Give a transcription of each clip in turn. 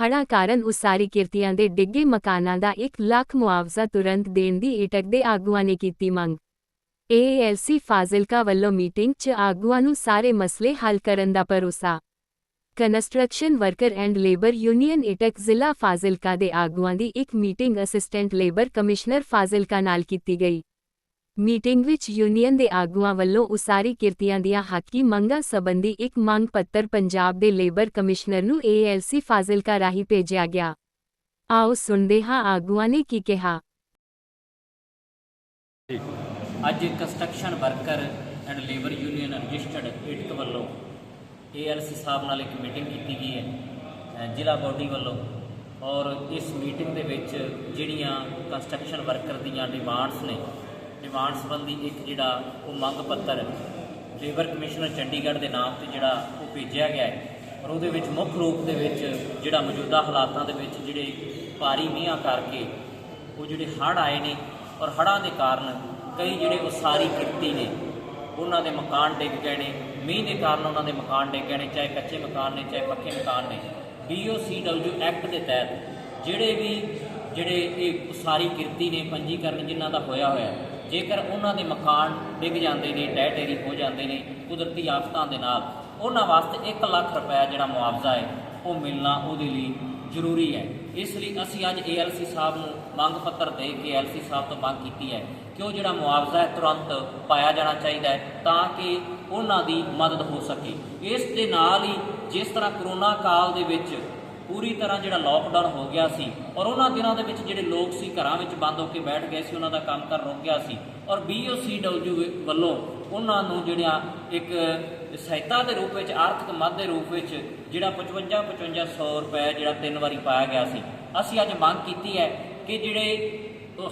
ਹੜ੍ਹਾਂ ਕਾਰਨ ਉਸਾਰੀ ਕਿਰਤੀਆਂ ਦੇ ਡਿੱਗੇ ਮਕਾਨਾਂ ਦਾ 1 ਲੱਖ ਮੁਆਵਜ਼ਾ ਤੁਰੰਤ ਦੇਣ ਦੀ ਈਟਕ ਦੇ ਆਗੂਆਂ ਨੇ ਕੀਤੀ ਮੰਗ। ਏਐਲਸੀ ਫਾਜ਼ਿਲਕਾ ਵੱਲੋਂ ਮੀਟਿੰਗ 'ਚ ਆਗੂਆਂ ਨੂੰ ਸਾਰੇ ਮਸਲੇ ਹੱਲ ਕਰਨ ਦਾ ਭਰੋਸਾ। Construction worker and labour union ਇਟਕ ਜ਼ਿਲ੍ਹਾ ਫਾਜ਼ਿਲਕਾ ਦੇ ਆਗੂਆਂ ਦੀ ਇੱਕ meeting assistant labour commissioner Fazilka ਨਾਲ ਕੀਤੀ ਗਈ। ਮੀਟਿੰਗ ਵਿੱਚ ਯੂਨੀਅਨ ਦੇ ਆਗੂਆਂ ਵੱਲੋਂ ਉਸਾਰੀ ਕਿਰਤੀਆਂ ਦੀਆਂ ਹੱਕੀ ਮੰਗਾਂ ਸੰਬੰਧੀ ਇੱਕ ਮੰਗ ਪੱਤਰ ਪੰਜਾਬ ਦੇ ਲੇਬਰ ਕਮਿਸ਼ਨਰ ਨੂੰ ਏਐਲਸੀ ਫਾਜ਼ਿਲਕਾ ਰਾਹੀਂ ਭੇਜਿਆ ਗਿਆ। ਆਓ ਸੁਣਦੇ ਹਾਂ ਆਗੂਆਂ ਨੇ ਕੀ ਕਿਹਾ। ਅੱਜ construction worker and labour union registered ਇਟਕ ਵੱਲੋਂ ਏਆਰਸੀ ਸਾਹਿਬ ਨਾਲ ਇੱਕ ਮੀਟਿੰਗ ਕੀਤੀ ਗਈ ਹੈ ਜ਼ਿਲ੍ਹਾ ਬੋਡੀ ਵੱਲੋਂ। ਔਰ ਇਸ ਮੀਟਿੰਗ ਦੇ ਵਿੱਚ ਜਿਹੜੀਆਂ ਕੰਸਟਰਕਸ਼ਨ ਵਰਕਰ ਦੀਆਂ ਡਿਮਾਂਡਸ ਨੇ ਡਿਮਾਂਡ ਸੰਬੰਧੀ ਇੱਕ ਜਿਹੜਾ ਉਹ ਮੰਗ ਪੱਤਰ ਲੇਬਰ ਕਮਿਸ਼ਨਰ ਚੰਡੀਗੜ੍ਹ ਦੇ ਨਾਮ ਤੇ ਜਿਹੜਾ ਉਹ ਭੇਜਿਆ ਗਿਆ ਹੈ ਔਰ ਉਹਦੇ ਵਿੱਚ ਮੁੱਖ ਰੂਪ ਦੇ ਵਿੱਚ ਜਿਹੜਾ ਮੌਜੂਦਾ ਹਾਲਾਤਾਂ ਦੇ ਵਿੱਚ ਜਿਹੜੇ ਭਾਰੀ ਮੀਂਹਾਂ ਕਰਕੇ ਉਹ ਜਿਹੜੇ ਹੜ੍ਹ ਆਏ ਨੇ ਔਰ ਹੜ੍ਹਾਂ ਦੇ ਕਾਰਨ ਕਈ ਜਿਹੜੇ ਉਸਾਰੀ ਕਿਰਤੀ ਨੇ, ਉਹਨਾਂ ਦੇ ਮਕਾਨ ਡਿੱਗ ਗਏ ਨੇ, ਮੀਂਹ ਦੇ ਕਾਰਨ ਉਹਨਾਂ ਦੇ ਮਕਾਨ ਡਿੱਗ ਗਏ ਨੇ, ਚਾਹੇ ਕੱਚੇ ਮਕਾਨ ਨੇ, ਚਾਹੇ ਪੱਕੇ ਮਕਾਨ ਨੇ। ਡੀਓਸੀਡਬਲਯੂ ਐਕਟ ਦੇ ਤਹਿਤ ਜਿਹੜੇ ਵੀ ਜਿਹੜੇ ਇਹ ਉਸਾਰੀ ਕਿਰਤੀ ਨੇ, ਪੰਜੀਕਰਨ ਜਿਨ੍ਹਾਂ ਦਾ ਹੋਇਆ ਹੋਇਆ ਜੇਕਰ ਉਹਨਾਂ ਦੇ ਮਕਾਨ ਡਿੱਗ ਜਾਂਦੇ ਨੇ, ਡਹਿ ਢੇਰੀ ਹੋ ਜਾਂਦੇ ਨੇ, ਕੁਦਰਤੀ ਆਫਤਾਂ ਦੇ ਨਾਲ, ਉਹਨਾਂ ਵਾਸਤੇ 1 ਲੱਖ ਰੁਪਏ ਜਿਹੜਾ ਮੁਆਵਜ਼ਾ ਹੈ, ਉਹ ਮਿਲਣਾ ਉਹਦੇ ਲਈ ਜ਼ਰੂਰੀ ਹੈ। ਇਸ ਲਈ ਅਸੀਂ ਅੱਜ ਏਐਲਸੀ ਸਾਹਿਬ ਨੂੰ ਮੰਗ ਪੱਤਰ ਦੇ ਕੇ ਏਐਲਸੀ ਸਾਹਿਬ ਤੋਂ ਮੰਗ ਕੀਤੀ ਹੈ ਕਿ ਉਹ ਜਿਹੜਾ ਮੁਆਵਜ਼ਾ ਹੈ, ਤੁਰੰਤ ਪਾਇਆ ਜਾਣਾ ਚਾਹੀਦਾ ਹੈ ਤਾਂ ਕਿ ਉਹਨਾਂ ਦੀ ਮਦਦ ਹੋ ਸਕੇ। ਇਸ ਦੇ ਨਾਲ ਹੀ ਜਿਸ ਤਰ੍ਹਾਂ ਕਰੋਨਾ ਕਾਲ ਦੇ ਵਿੱਚ ਪੂਰੀ ਤਰ੍ਹਾਂ ਜਿਹੜਾ ਲੋਕਡਾਊਨ ਹੋ ਗਿਆ ਸੀ ਔਰ ਉਹਨਾਂ ਦਿਨਾਂ ਦੇ ਵਿੱਚ ਜਿਹੜੇ ਲੋਕ ਸੀ ਘਰਾਂ ਵਿੱਚ ਬੰਦ ਹੋ ਕੇ ਬੈਠ ਗਏ ਸੀ, ਉਹਨਾਂ ਦਾ ਕੰਮ ਕਰ ਰੁਕ ਗਿਆ ਸੀ। ਔਰ BOCW ਵੱਲੋਂ ਉਹਨਾਂ ਨੂੰ ਜਿਹੜਿਆ ਇੱਕ ਸਹਾਇਤਾ ਦੇ ਰੂਪ ਵਿੱਚ, ਆਰਥਿਕ ਮਦਦ ਦੇ ਰੂਪ ਵਿੱਚ ਜਿਹੜਾ 55 5500 ਰੁਪਏ ਜਿਹੜਾ ਤਿੰਨ ਵਾਰੀ ਪਾਇਆ ਗਿਆ ਸੀ। ਅਸੀਂ ਅੱਜ ਮੰਗ ਕੀਤੀ ਹੈ ਕਿ ਜਿਹੜੇ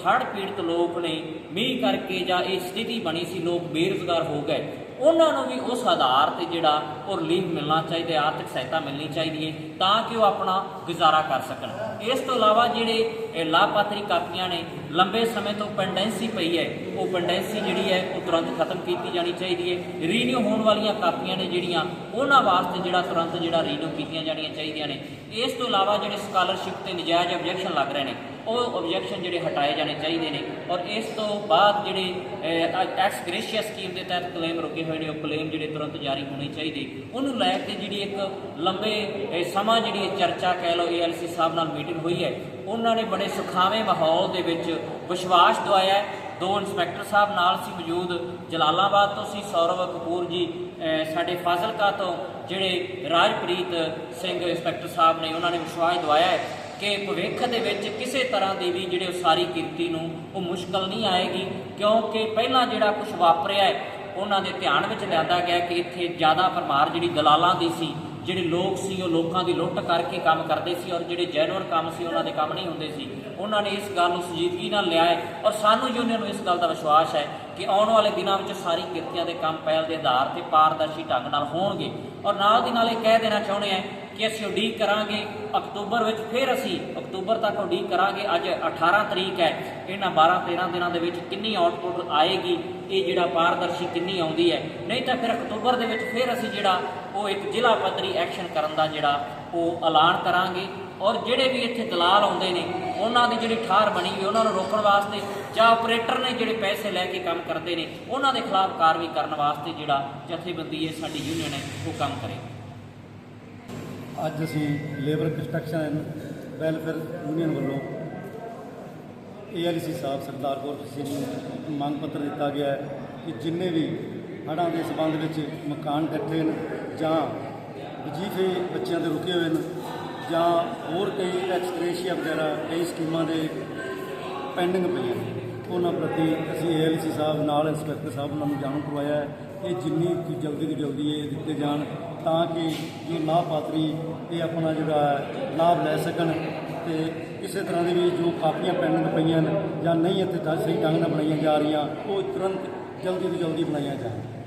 ਹੜ੍ਹ ਪੀੜਤ ਲੋਕ ਨੇ, ਮੀਂਹ ਕਰਕੇ ਜਾਂ ਇਹ ਸਥਿਤੀ ਬਣੀ ਸੀ, ਲੋਕ ਬੇਰੁਜ਼ਗਾਰ ਹੋ ਗਏ। ਉਹਨਾਂ ਨੂੰ ਵੀ ਉਸ ਆਧਾਰ ਤੇ ਜਿਹੜਾ ਉਹ ਰਿਲੀਫ ਮਿਲਣਾ ਚਾਹੀਦਾ ਹੈ, ਆਰਥਿਕ ਸਹਾਇਤਾ ਮਿਲਣੀ ਚਾਹੀਦੀ ਹੈ ਤਾਂ ਕਿ ਉਹ ਆਪਣਾ ਗੁਜ਼ਾਰਾ ਕਰ ਸਕਣ। ਇਸ ਤੋਂ ਇਲਾਵਾ ਜਿਹੜੇ ਲਾਭਪਾਤਰੀ ਕਾਪੀਆਂ ਨੇ ਲੰਬੇ ਸਮੇਂ ਤੋਂ ਪੈਂਡੈਂਸੀ ਪਈ ਹੈ ਉਹ ਪੈਂਡੈਂਸੀ ਜਿਹੜੀ ਹੈ ਉਹ ਤੁਰੰਤ ਖਤਮ ਕੀਤੀ ਜਾਣੀ ਚਾਹੀਦੀ ਹੈ। ਰੀਨਿਊ ਹੋਣ ਵਾਲੀਆਂ ਕਾਪੀਆਂ ਨੇ ਜਿਹੜੀਆਂ ਉਹਨਾਂ ਵਾਸਤੇ ਜਿਹੜਾ ਤੁਰੰਤ ਜਿਹੜਾ ਰੀਨਿਊ ਕੀਤੀਆਂ ਜਾਣੀਆਂ ਚਾਹੀਦੀਆਂ ਨੇ। ਇਸ ਤੋਂ ਇਲਾਵਾ ਜਿਹੜੇ ਸਕਾਲਰਸ਼ਿਪ ਤੇ ਨਜਾਇਜ਼ ਆਬਜੈਕਸ਼ਨ ਲੱਗ ਰਹੇ ਨੇ ਉਹ ਆਬਜੈਕਸ਼ਨ ਜਿਹੜੇ ਹਟਾਏ ਜਾਣੇ ਚਾਹੀਦੇ ਨੇ ਔਰ ਇਸ ਤੋਂ ਬਾਅਦ ਜਿਹੜੇ ਐਕਸ ਗ੍ਰੇਸ਼ੀਆ ਸਕੀਮ ਦੇ ਤਹਿਤ ਕਲੇਮ ਰੁਕੇ ਹੋਏ ਨੇ, ਉਹ ਕਲੇਮ ਜਿਹੜੇ ਤੁਰੰਤ ਜਾਰੀ ਹੋਣੇ ਚਾਹੀਦੇ। ਉਹਨੂੰ ਲੈ ਕੇ ਜਿਹੜੀ ਇੱਕ ਲੰਬੇ ਸਮਾਂ ਜਿਹੜੀ ਚਰਚਾ ਕਹਿ ਲਓ ਏਐਲਸੀ ਸਾਹਿਬ ਨਾਲ ਮੀਟਿੰਗ ਹੋਈ ਹੈ, ਉਹਨਾਂ ਨੇ ਬੜੇ ਸੁਖਾਵੇਂ ਮਾਹੌਲ ਦੇ ਵਿੱਚ ਵਿਸ਼ਵਾਸ ਦਵਾਇਆ ਦੋ ਇੰਸਪੈਕਟਰ ਸਾਹਿਬ ਨਾਲ ਸੀ ਮੌਜੂਦ, ਜਲਾਲਾਬਾਦ ਤੋਂ ਸੀ ਸੌਰਵ ਕਪੂਰ ਜੀ ਸਾਡੇ ਫਾਜ਼ਿਲਕਾ ਤੋਂ ਜਿਹੜੇ ਰਾਜਪ੍ਰੀਤ ਸਿੰਘ ਇੰਸਪੈਕਟਰ ਸਾਹਿਬ ਨੇ, ਉਹਨਾਂ ਨੇ ਵਿਸ਼ਵਾਸ ਦਵਾਇਆ ਕਿ ਭਵਿੱਖ ਦੇ ਵਿੱਚ ਕਿਸੇ ਤਰ੍ਹਾਂ ਦੀ ਵੀ ਜਿਹੜੇ ਉਸਾਰੀ ਕਿਰਤੀ ਨੂੰ ਉਹ ਮੁਸ਼ਕਲ ਨਹੀਂ ਆਏਗੀ, ਕਿਉਂਕਿ ਪਹਿਲਾਂ ਜਿਹੜਾ ਕੁਝ ਵਾਪਰਿਆ ਹੈ, ਉਹਨਾਂ ਦੇ ਧਿਆਨ ਵਿੱਚ ਲਿਆਂਦਾ ਗਿਆ ਕਿ ਇੱਥੇ ਜ਼ਿਆਦਾ ਪਰਮਾਰ ਜਿਹੜੀ ਦਲਾਲਾਂ ਦੀ ਸੀ, ਜਿਹੜੇ ਲੋਕ ਸੀ, ਉਹ ਲੋਕਾਂ ਦੀ ਲੁੱਟ ਕਰਕੇ ਕੰਮ ਕਰਦੇ ਸੀ ਔਰ ਜਿਹੜੇ ਜੈਨੂਅਨ ਕੰਮ ਸੀ, ਉਹਨਾਂ ਦੇ ਕੰਮ ਨਹੀਂ ਹੁੰਦੇ ਸੀ। ਉਹਨਾਂ ਨੇ ਇਸ ਗੱਲ ਨੂੰ ਸੰਜੀਦਗੀ ਨਾਲ ਲਿਆ ਹੈ ਔਰ ਸਾਨੂੰ ਯੂਨੀਅਨ ਨੂੰ ਇਸ ਗੱਲ ਦਾ ਵਿਸ਼ਵਾਸ ਹੈ ਕਿ ਆਉਣ ਵਾਲੇ ਦਿਨਾਂ ਵਿੱਚ ਸਾਰੀ ਕਿਰਤੀਆਂ ਦੇ ਕੰਮ ਪਹਿਲ ਦੇ ਆਧਾਰ ਤੇ ਪਾਰਦਰਸ਼ੀ ਢੰਗ ਨਾਲ ਹੋਣਗੇ। ਔਰ ਨਾਲ ਦੀ ਨਾਲ ਇਹ ਕਹਿ ਦੇਣਾ ਚਾਹੁੰਦੇ ਹਾਂ ਕਿ ਅਸੀਂ ਉਡੀਕ ਕਰਾਂਗੇ ਅਕਤੂਬਰ ਵਿੱਚ, ਫਿਰ ਅਸੀਂ ਅਕਤੂਬਰ ਤੱਕ ਉਡੀਕ ਕਰਾਂਗੇ। ਅੱਜ 18 ਤਰੀਕ ਹੈ। ਇਹਨਾਂ 12 13 ਦਿਨਾਂ ਦੇ ਵਿੱਚ ਕਿੰਨੀ ਆਊਟਪੁੱਟ ਆਏਗੀ, ਇਹ ਜਿਹੜਾ ਪਾਰਦਰਸ਼ੀ ਕਿੰਨੀ ਆਉਂਦੀ ਹੈ। ਨਹੀਂ ਤਾਂ ਫਿਰ ਅਕਤੂਬਰ ਦੇ ਵਿੱਚ ਫਿਰ ਅਸੀਂ ਜਿਹੜਾ ਉਹ ਇੱਕ ਜ਼ਿਲ੍ਹਾ ਪੱਧਰੀ ਐਕਸ਼ਨ ਕਰਨ ਦਾ ਜਿਹੜਾ ਉਹ ਐਲਾਨ ਕਰਾਂਗੇ। ਔਰ ਜਿਹੜੇ ਵੀ ਇੱਥੇ ਦਲਾਲ ਆਉਂਦੇ ਨੇ, ਉਹਨਾਂ ਦੀ ਜਿਹੜੀ ਠਾਰ ਬਣੀ ਹੋਈ, ਉਹਨਾਂ ਨੂੰ ਰੋਕਣ ਵਾਸਤੇ ਜਾਂ ਆਪਰੇਟਰ ਨੇ ਜਿਹੜੇ ਪੈਸੇ ਲੈ ਕੇ ਕੰਮ ਕਰਦੇ ਨੇ, ਉਹਨਾਂ ਦੇ ਖਿਲਾਫ ਕਾਰਵਾਈ ਕਰਨ ਵਾਸਤੇ ਜਿਹੜਾ ਜਥੇਬੰਦੀ ਹੈ, ਸਾਡੀ ਯੂਨੀਅਨ ਹੈ, ਉਹ ਕੰਮ ਕਰੇ। ਅੱਜ ਅਸੀਂ labour construction and welfare union ਵੱਲੋਂ ਏਐਲਸੀ ਸਾਹਿਬ ਸਰਦਾਰ ਗੁਰਪ੍ਰੀਤ ਸਿੰਘ ਨੂੰ ਮੰਗ ਪੱਤਰ ਦਿੱਤਾ ਗਿਆ ਹੈ ਕਿ ਜਿੰਨੇ ਵੀ ਹੜ੍ਹਾਂ ਦੇ ਸਬੰਧ ਵਿੱਚ ਮਕਾਨ ਇਕੱਠੇ ਨੇ ਜਾਂ ਵਜੀਫੇ ਬੱਚਿਆਂ ਦੇ ਰੁਕੇ ਹੋਏ ਨੇ ਜਾਂ ਹੋਰ ਕਈ ਐਕਸਗ੍ਰੇਸ਼ੀਆ ਵਗੈਰਾ ਕਈ ਸਕੀਮਾਂ ਦੇ ਪੈਂਡਿੰਗ ਪਈਆਂ ਨੇ ਉਹਨਾਂ ਪ੍ਰਤੀ ਅਸੀਂ ਏਐਲਸੀ ਸਾਹਿਬ ਨਾਲ ਇੰਸਪੈਕਟਰ ਸਾਹਿਬ ਉਹਨਾਂ ਨੂੰ ਜਾਣੂ ਕਰਵਾਇਆ ਹੈ ਕਿ ਜਿੰਨੀ ਕੁ ਜਲਦੀ ਤੋਂ ਜਲਦੀ ਇਹ ਦਿੱਤੇ ਜਾਣ ਤਾਂ ਕਿ ਜੋ ਲਾਭਪਾਤਰੀ ਇਹ ਆਪਣਾ ਜਿਹੜਾ ਲਾਭ ਲੈ ਸਕਣ ਤੇ ਕਿਸੇ ਤਰ੍ਹਾਂ ਦੀ ਵੀ ਜੋ ਕਾਪੀਆਂ ਪੈਂਡਿੰਗ ਪਈਆਂ ਨੇ ਜਾਂ ਨਹੀਂ ਇੱਥੇ ਸਹੀ ਢੰਗ ਨਾਲ ਬਣਾਈਆਂ ਜਾ ਰਹੀਆਂ, ਉਹ ਤੁਰੰਤ ਜਲਦੀ ਤੋਂ ਜਲਦੀ ਬਣਾਈਆਂ ਜਾਣ।